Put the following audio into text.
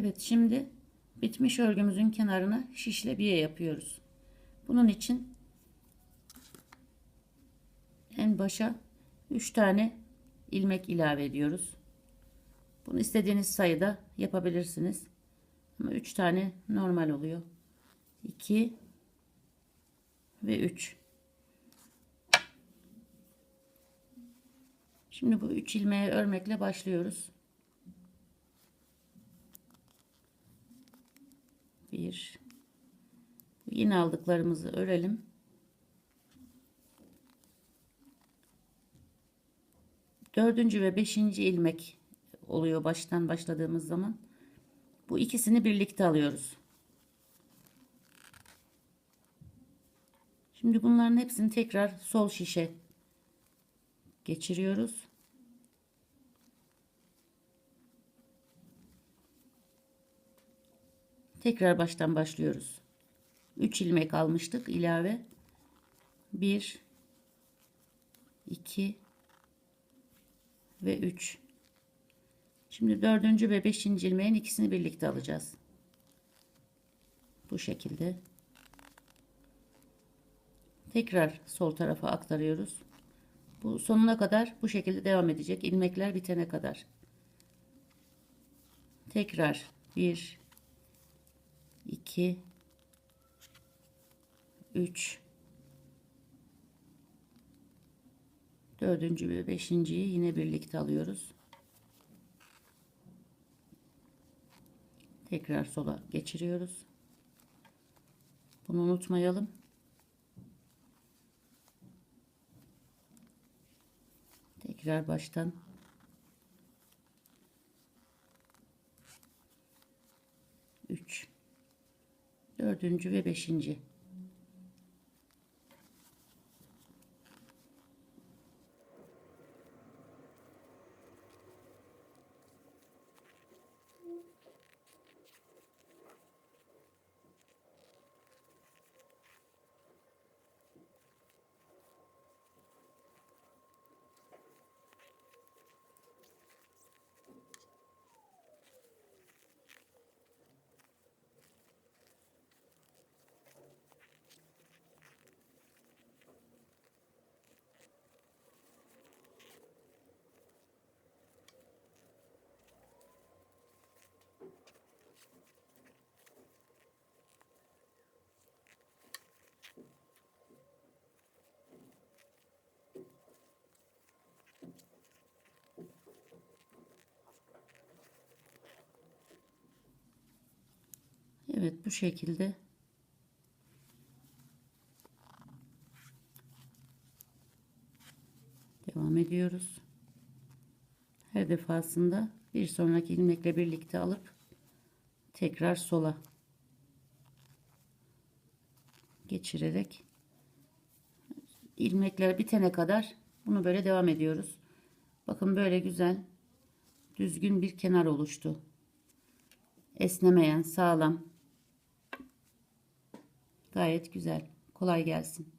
Evet şimdi bitmiş örgümüzün kenarına şişle biye yapıyoruz. Bunun için en başa 3 tane ilmek ilave ediyoruz. Bunu istediğiniz sayıda yapabilirsiniz. Ama 3 tane normal oluyor. 2 ve 3. Şimdi bu 3 ilmeği örmekle başlıyoruz. 1 Yine aldıklarımızı örelim. Dördüncü ve beşinci ilmek oluyor baştan başladığımız zaman. Bu ikisini birlikte alıyoruz. Şimdi bunların hepsini tekrar sol şişe geçiriyoruz. Tekrar baştan başlıyoruz. 3 ilmek almıştık ilave. 1 2 ve 3. Şimdi dördüncü ve beşinci ilmeğin ikisini birlikte alacağız. Bu şekilde. Tekrar sol tarafa aktarıyoruz. Bu sonuna kadar bu şekilde devam edecek. ilmekler bitene kadar. Tekrar 1 2 3 dördüncü ve beşinciyi yine birlikte alıyoruz. Tekrar sola geçiriyoruz. Bunu unutmayalım. Tekrar baştan dördüncü ve beşinci. Evet bu şekilde devam ediyoruz. Her defasında bir sonraki ilmekle birlikte alıp tekrar sola geçirerek ilmekler bitene kadar bunu böyle devam ediyoruz. Bakın böyle güzel düzgün bir kenar oluştu. Esnemeyen, sağlam. Gayet güzel. Kolay gelsin.